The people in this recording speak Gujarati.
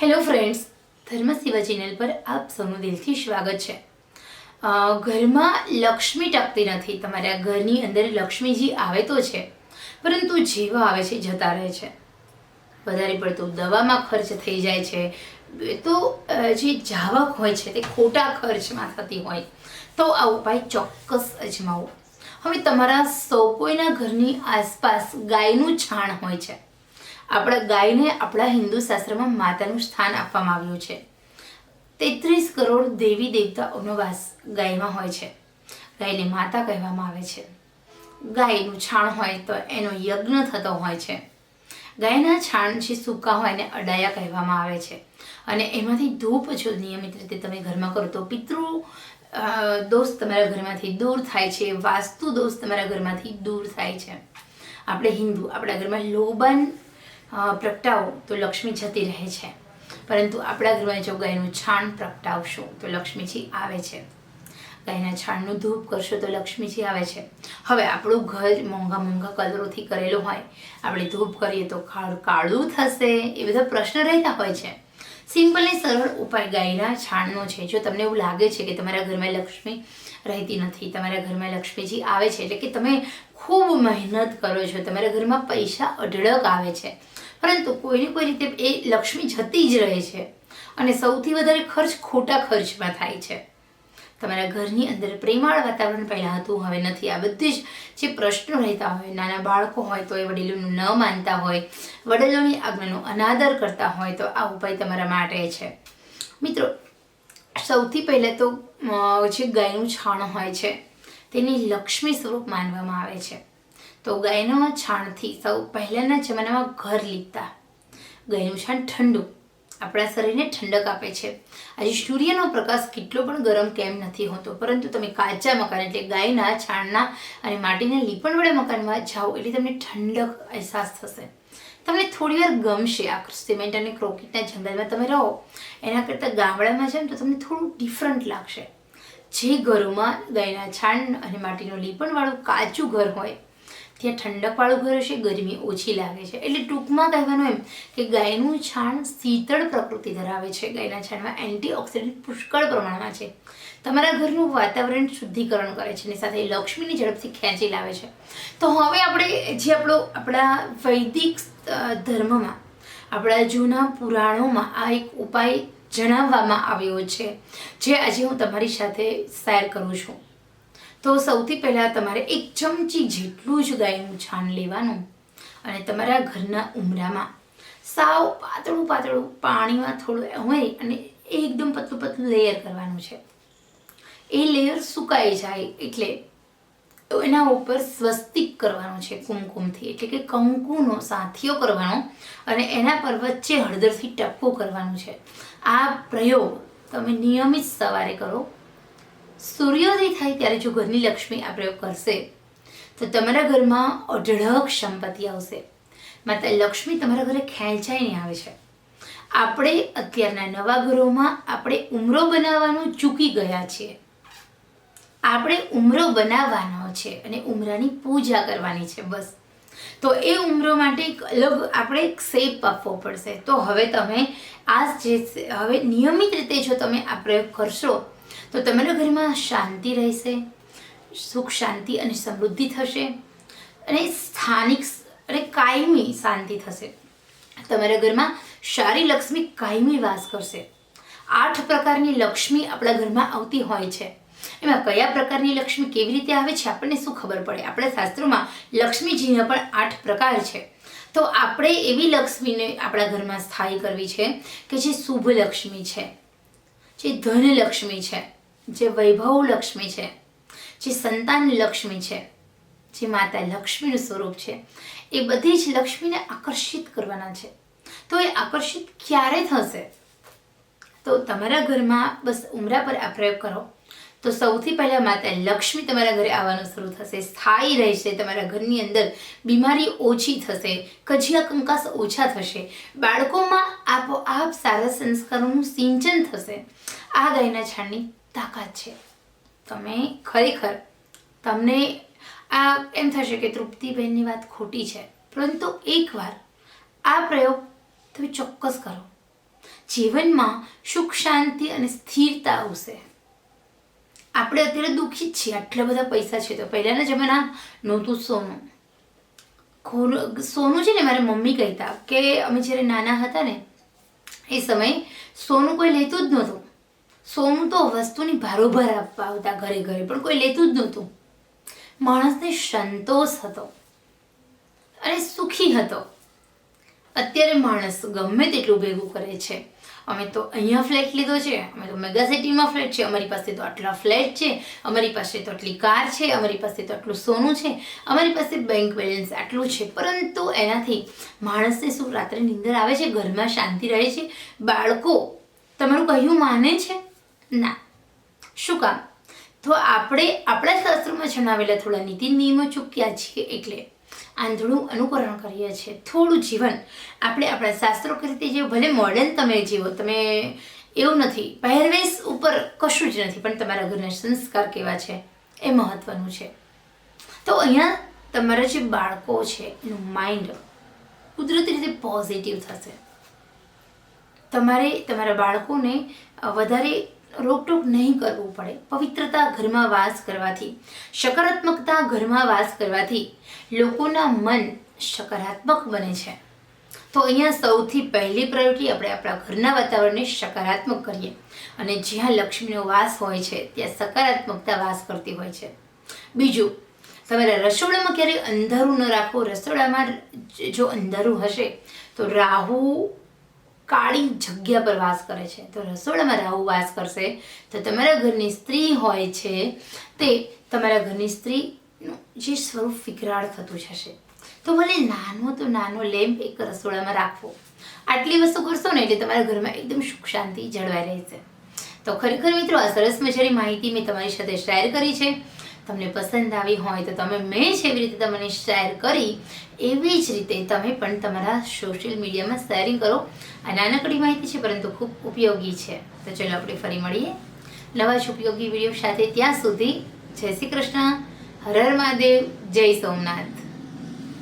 હેલો ફ્રેન્ડ્સ ધર્મ શિવા ચેનલ પર આપ સૌનું દિલથી સ્વાગત છે. ઘરમાં લક્ષ્મી ટકતી નથી. તમારા ઘરની અંદર લક્ષ્મીજી આવે તો છે. પરંતુ જેવા આવે છે, જતા રહે છે. વધારે પડતું દવામાં ખર્ચ થઈ જાય છે. તો જે જાવક હોય છે, તે ખોટા ખર્ચમાં થતી હોય. તો આ ઉપાય ચોક્કસ અજમાવો. હવે તમારા સૌ કોઈના ઘરની આસપાસ ગાયનું છાણ હોય છે. આપણા ગાયને આપણા હિન્દુ શાસ્ત્રમાં માતાનું સ્થાન આપવામાં આવ્યું છે. તેત્રીસ કરોડ દેવી દેવતાઓનો વાસ ગાયમાં હોય છે. ગાયને માતા કહેવામાં આવે છે. ગાયનું છાણ હોય તો એનો યજ્ઞ થતો હોય છે. ગાયના છાણ જે સૂકા હોય એને અડાયા કહેવામાં આવે છે. અને એમાંથી ધૂપ જો નિયમિત રીતે તમે ઘરમાં કરો તો પિતૃ દોષ તમારા ઘરમાંથી દૂર થાય છે. વાસ્તુ દોષ તમારા ઘરમાંથી દૂર થાય છે. આપણે હિન્દુ આપણા ઘરમાં લોબાન પ્રગટાવો, તો લક્ષ્મી જતી રહે છે. પરંતુ આપણા ઘરમાં જો ગાયનું છાણ પ્રગટાવશો, તો લક્ષ્મીજી આવે છે. ગાયના છાણનું ધૂપ કરશો, તો લક્ષ્મીજી આવે છે. હવે આપણું ઘર મોંઘા મોંઘા કલરોથી કરેલું હોય, આપણે ધૂપ કરીએ તો કાળ કાળું થશે, એ બધા પ્રશ્ન રહેતા હોય છે. સિમ્પલ ને સરળ ઉપાય ગાયના છાણનો છે. જો તમને એવું લાગે છે કે તમારા ઘરમાં લક્ષ્મી રહેતી નથી. તમારા ઘરમાં લક્ષ્મીજી આવે છે એટલે કે તમે ખૂબ મહેનત કરો છો. તમારા ઘરમાં પૈસા અઢળક આવે છે. પરંતુ કોઈને કોઈ રીતે એ લક્ષ્મી જતી જ રહે છે. અને સૌથી વધારે ખર્ચ ખોટા ખર્ચમાં થાય છે. તમારા ઘરની અંદર પ્રેમાળ વાતાવરણ પહેલાં હતું, હવે નથી. આ બધી જ જે પ્રશ્નો રહેતા હોય, નાના બાળકો હોય, તો એ વડીલોનું ન માનતા હોય, વડીલોની આજ્ઞાનો અનાદર કરતા હોય, તો આ ઉપાય તમારા માટે છે. મિત્રો સૌથી પહેલાં તો જે ગાયનું છાણ હોય છે, તેની લક્ષ્મી સ્વરૂપ માનવામાં આવે છે. તો ગાયના છાણથી સૌ પહેલાંના જમાનામાં ઘર લીપતા. ગાયનું છાણ ઠંડુ, આપણા શરીરને ઠંડક આપે છે. આજે સૂર્યનો પ્રકાશ કેટલો પણ ગરમ કેમ નથી હોતો, પરંતુ તમે કાચા મકાન એટલે ગાયના છાણના અને માટીના લીપણવાળા મકાનમાં જાઓ એટલે તમને ઠંડક અહેસાસ થશે. તમને થોડી વાર ગમશે આ સિમેન્ટ અને ક્રોકેટના જંગલમાં તમે રહો, એના કરતાં ગામડામાં છે ને તો તમને થોડું ડિફરન્ટ લાગશે. જે ઘરોમાં ગાયના છાણ અને માટીનું લીપણવાળું કાચું ઘર હોય ત્યાં ઠંડકવાળું ઘર હશે, ગરમી ઓછી લાગે છે. એટલે ટૂંકમાં કહેવાનું એમ કે ગાયનું છાણ શીતળ પ્રકૃતિ ધરાવે છે. ગાયના છાણમાં એન્ટીઓક્સિડન્ટ પુષ્કળ પ્રમાણમાં છે. તમારા ઘરનું વાતાવરણ શુદ્ધિકરણ કરે છે અને સાથે લક્ષ્મીની ઝડપથી ખેંચી લાવે છે. તો હવે આપણે જે આપણો, આપણા વૈદિક ધર્મમાં, આપણા જૂના પુરાણોમાં આ એક ઉપાય જણાવવામાં આવ્યો છે, જે આજે હું તમારી સાથે શેર કરું છું. તો સૌથી પહેલાં તમારે એક ચમચી જેટલું જ ગાયનું છાણ લેવાનું અને તમારા ઘરના ઉમરામાં સાવ પાતળું પાતળું પાણીમાં થોડું હોય અને એકદમ પતલું પતલું લેયર કરવાનું છે. એ લેયર સુકાઈ જાય એટલે એના ઉપર સ્વસ્તિક કરવાનું છે કુમકુમથી, એટલે કે કંકુનો સાથીઓ કરવાનો અને એના પર વચ્ચે હળદરથી ટપકો કરવાનું છે. આ પ્રયોગ તમે નિયમિત સવારે કરો સૂર્યોદય થાય ત્યારે જો ઘરની લક્ષ્મી આ પ્રયોગ કરશે, તો તમારા ઘરમાં અઢળક સંપત્તિ આવશે. માતા લક્ષ્મી તમારા ઘરે ખેંચાઈને આવે છે. આપણે અત્યારના નવા ઘરોમાં આપણે ઉમરો બનાવવાનું ચૂકી ગયા છીએ. આપણે ઉમરો બનાવવાનો છે અને ઉમરાની પૂજા કરવાની છે બસ. તો એ ઉમરો માટે એક અલગ આપણે એક શેપ આપવો પડશે. તો હવે તમે આ જે હવે નિયમિત રીતે જો તમે આ પ્રયોગ કરશો તો તમારા ઘરમાં શાંતિ રહેશે, સુખ, શાંતિ અને સમૃદ્ધિ થશે અને સ્થાનિક અને કાયમી શાંતિ થશે. તમારા ઘરમાં સારી લક્ષ્મી કાયમી વાસ કરશે. આઠ પ્રકારની લક્ષ્મી આપણા ઘરમાં આવતી હોય છે. એમાં કયા પ્રકારની લક્ષ્મી કેવી રીતે આવે છે આપણને શું ખબર પડે? આપણા શાસ્ત્રોમાં લક્ષ્મીજીના પણ આઠ પ્રકાર છે. તો આપણે એવી લક્ષ્મીને આપણા ઘરમાં સ્થાયી કરવી છે કે જે શુભ લક્ષ્મી છે. જે ધનલક્ષ્મી છે, જે વૈભવ લક્ષ્મી છે, જે સંતાન લક્ષ્મી છે, જે માતા લક્ષ્મીનું સ્વરૂપ છે, એ બધી જ લક્ષ્મીને આકર્ષિત કરવાના છે. તો એ આકર્ષિત ક્યારે થશે? તો તમારા ઘરમાં બસ ઉમરા પર આ પ્રયોગ કરો. તો સૌથી પહેલાં માતા લક્ષ્મી તમારા ઘરે આવવાનું શરૂ થશે. સ્થાયી રહેશે તમારા ઘરની અંદર. બીમારી ઓછી થશે. કજિયા કંકાસ ઓછા થશે. બાળકોમાં આપોઆપ સારા સંસ્કારોનું સિંચન થશે. આ ગાયના છાણની તાકાત છે. તમે ખરેખર તમને આ એમ થશે કે તૃપ્તિબેનની વાત ખોટી છે. પરંતુ એકવાર આ પ્રયોગ તમે ચોક્કસ કરો. જીવનમાં સુખ, શાંતિ અને સ્થિરતા આવશે. આપણે અત્યારે દુઃખી જ છીએ. આટલા બધા પૈસા છે તો પહેલાંના જમાના નહોતું સોનું. ખોર સોનું છે ને મારી મમ્મી કહેતા કે અમે જ્યારે નાના હતા ને, એ સમયે સોનું કોઈ લેતું જ નહોતું. સોનું તો વસ્તુની ભારોભાર આપવા આવતા ઘરે ઘરે, પણ કોઈ લેતું જ નહોતું. માણસને સંતોષ હતો અને સુખી હતો. અત્યારે માણસ ગમે તેટલું ભેગું કરે છે. અમે તો અહીંયા ફ્લેટ લીધો છે. અમે તો મેગા સિટીમાં ફ્લેટ છે. અમારી પાસે તો આટલા ફ્લેટ છે. અમારી પાસે તો આટલી કાર છે. અમારી પાસે તો આટલું સોનું છે. અમારી પાસે બેંક બેલેન્સ આટલું છે. પરંતુ એનાથી માણસને શું રાત્રે નીંદર આવે છે. ઘરમાં શાંતિ રહે છે. બાળકો, તમારું કહ્યું માને છે? ના. શું કામ? તો આપણે આપણા શાસ્ત્રોમાં જણાવેલા થોડા નીતિ નિયમો ચૂક્યા છીએ એટલે આંધળું અનુકરણ કરીએ છીએ. થોડું જીવન. આપણે આપણા શાસ્ત્રો રીતે જે ભલે મોડર્ન તમે જીવો, તમે એવું નથી. પહેરવેશ ઉપર કશું જ નથી, પણ તમારા ઘરના સંસ્કાર કેવા છે એ મહત્વનું છે. તો અહીંયા તમારા જે બાળકો છે, એનું માઇન્ડ કુદરતી રીતે પોઝિટિવ થશે. તમારે તમારા બાળકોને વધારે રોકટોક નહીં કરવું પડે. પવિત્રતા ઘરમાં વાસ કરવાથી, સકારાત્મકતા ઘરમાં વાસ કરવાથી લોકોના મન સકારાત્મક બને છે. તો અહીંયા સૌથી પહેલી પ્રાયોરિટી આપણે આપણા ઘરના વાતાવરણને સકારાત્મક કરીએ. અને જ્યાં લક્ષ્મીનો વાસ હોય છે, ત્યાં સકારાત્મકતા વાસ કરતી હોય છે. બીજું, તમારા રસોડામાં ક્યારેય અંધારું ન રાખો. રસોડામાં જો અંધારું હશે, તો રાહુ કાળી જગ્યા પર વાસ કરે છે. તો રસોડામાં રાહુ વાસ કરશે તો તમારા ઘરની સ્ત્રી હોય છે તે તમારા ઘરની સ્ત્રીનું જે સ્વરૂપ વિકરાળ થતું જશે. તો ભલે નાનો તો નાનો લેમ્પ એક રસોડામાં રાખવો. આટલી વસ્તુ કરશો ને એટલે તમારા ઘરમાં એકદમ સુખ શાંતિ જળવાઈ રહેશે. તો ખરેખર મિત્રો આ સરસ મજાની માહિતી મેં તમારી સાથે શેર કરી છે. તમને પસંદ આવી હોય તો તમે મેં જેવી રીતે તમને શેર કરી, એવી જ રીતે તમે પણ તમારા સોશિયલ મીડિયામાં શેરિંગ કરો. આ નાનકડી માહિતી છે, પરંતુ ખૂબ ઉપયોગી છે. તો ચલો આપણે ફરી મળીએ નવા જ ઉપયોગી વીડિયો સાથે. ત્યાં સુધી જય શ્રી કૃષ્ણ. હર હર મહાદેવ. જય સોમનાથ.